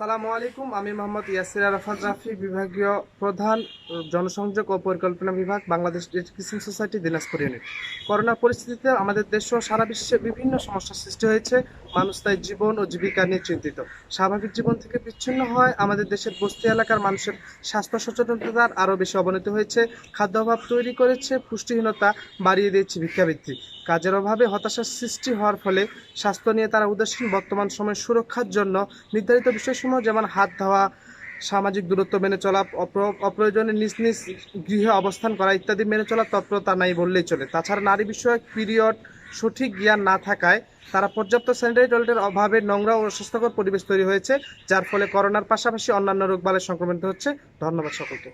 সালামু আলাইকুম, আমি মোহাম্মদ ইয়াসির আরাফাত রাফি, বিভাগীয় প্রধান জনসংযোগ ও পরিকল্পনা বিভাগ, Bangladesh education society, Dinajpur unit. Corona পরিস্থিতিতে আমাদের দেশ ও সারা বিশ্বে বিভিন্ন সমস্যার সৃষ্টি হয়েছে, মানুষ তাই জীবন ও জীবিকা নিয়ে চিন্তিত। স্বাভাবিক জীবন থেকে বিচ্ছিন্ন হয় আমাদের দেশের বস্তি এলাকার মানুষের স্বাস্থ্য সচেতনতার আরও বেশি অবনতি হয়েছে খাদ্য অভাব তৈরি করেছে, পুষ্টিহীনতা বাড়িয়ে দিয়েছে ভিক্ষাবৃত্তি। কাজের অভাবে হতাশার সৃষ্টি হওয়ার ফলে স্বাস্থ্য নিয়ে তারা উদাসীন, বর্তমান সময়ে সুরক্ষার জন্য নির্ধারিত বিষয়সমূহ যেমন হাত ধোয়া, সামাজিক দূরত্ব মেনে চলা, অপ্র- অপ্রয়োজনে নিজ নিজ গৃহে অবস্থান করা ইত্যাদি মেনে চলার তৎপরতা নাই বললেই চলে। তাছাড়া নারী বিষয়ক পিরিয়ড সঠিক জ্ঞান না থাকায় তারা পর্যাপ্ত স্যানিটারি টয়লেটের অভাবে নোংরা ও অস্বাস্থ্যকর পরিবেশ তৈরি হয়েছে, যার ফলে করোনার পাশাপাশি অন্যান্য রোগবালাই সংক্রমিত হচ্ছে। ধন্যবাদ সকলকে।